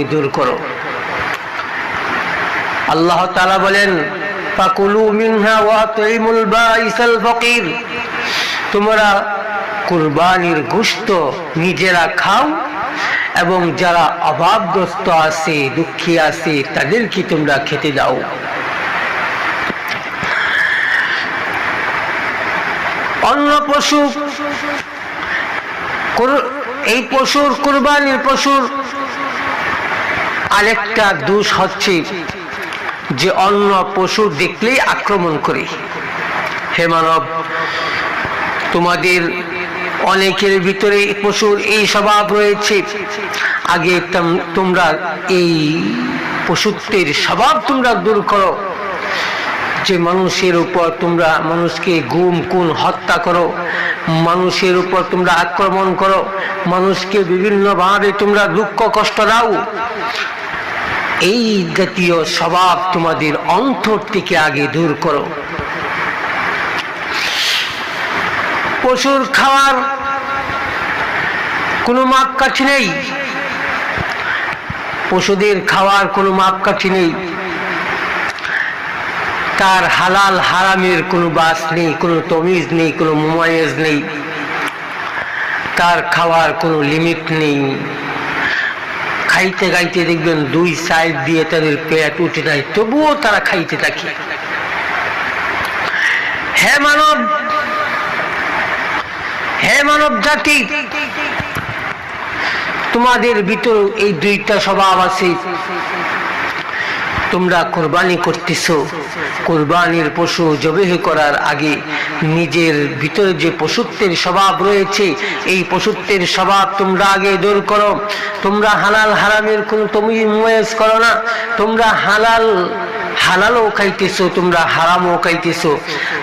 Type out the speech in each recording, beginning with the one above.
তুমি দূর করো। আল্লাহ তাআলা বলেন তোমরা কুরবানির গোশত নিজেরা খাও এবং যারা অভাবগ্রস্ত আছে, দুঃখী আছে তাদেরকে তোমরা খেতে দাও? অন্য পশু এই পশুর কুরবানির পশুর আরেকটা দোষ হচ্ছে যে অন্য পশু দেখলেই আক্রমণ করে। হে মানব, তোমাদের অনেকের ভিতরে পশুর এই স্বভাব রয়েছে। আগে তোমরা এই পশুত্বের স্বভাব তোমরা দূর করো। যে মানুষের উপর তোমরা মানুষকে গুম কুন হত্যা করো। মানুষের উপর তোমরা আক্রমণ করো। মানুষকে বিভিন্নভাবে তোমরা দুঃখ, কষ্ট দাও। এই জাতীয় স্বভাব তোমাদের অন্তর থেকে আগে দূর করো। পশুর খাওয়ার কোনো মাপকাঠি নেই। পশুদের খাওয়ার কোনো মাপকাঠি নেই। তার হালাল হারামের কোনো বাস নেই, কোনো তমিজ নেই, কোনো মুমায়েজ নেই। তার খাওয়ার কোনো লিমিট নেই। খাইতে খাইতে দেখবেন দুই সাইড দিয়ে তাদের পেট উঠে যায় তবুও তারা খাইতে থাকে। হে মানব হে মানব জাতি, তোমাদের ভিতর এই দুইটা স্বভাব আছে। তোমরা কোরবানি করতেছো। কোরবানির পশু জবেহ করার আগে নিজের ভিতরে যে পশুত্বের স্বভাব রয়েছে, এই পশুত্বের স্বভাব তোমরা আগে দূর করো। তোমরা হালাল হারামের কোনো তুমি ময়েস করো না। তোমরা হালাল হালালও খাইতেছো, তোমরা হারামও খাইতেছো।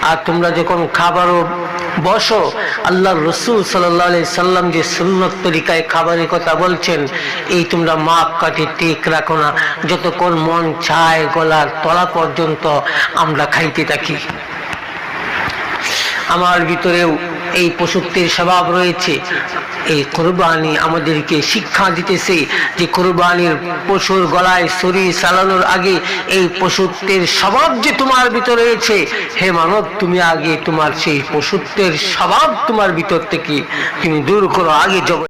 আর তোমরা যখন খাবারও বসো। আল্লাহ রসুল সাল্লি সাল্লাম যে সুন্নত তরিকায় খাবারের কথা বলছেন, এই তোমরা মাপ কাটি টেক রাখো না। যতক্ষণ মন ছায় গলার তলা পর্যন্ত আমরা খাইতে থাকি। আমার ভিতরেও এই পশুত্বের স্বভাব রয়েছে। এই কোরবানি আমাদেরকে শিক্ষা দিতেছে যে কোরবানির পশুর গলায় শরীর চালানোর আগে এই পশুত্বের স্বভাব যে তোমার ভিতরে রয়েছে, হে মানব, তুমি আগে তোমার সেই পশুত্বের স্বভাব তোমার ভিতর থেকে তুমি দূর করো, আগে জব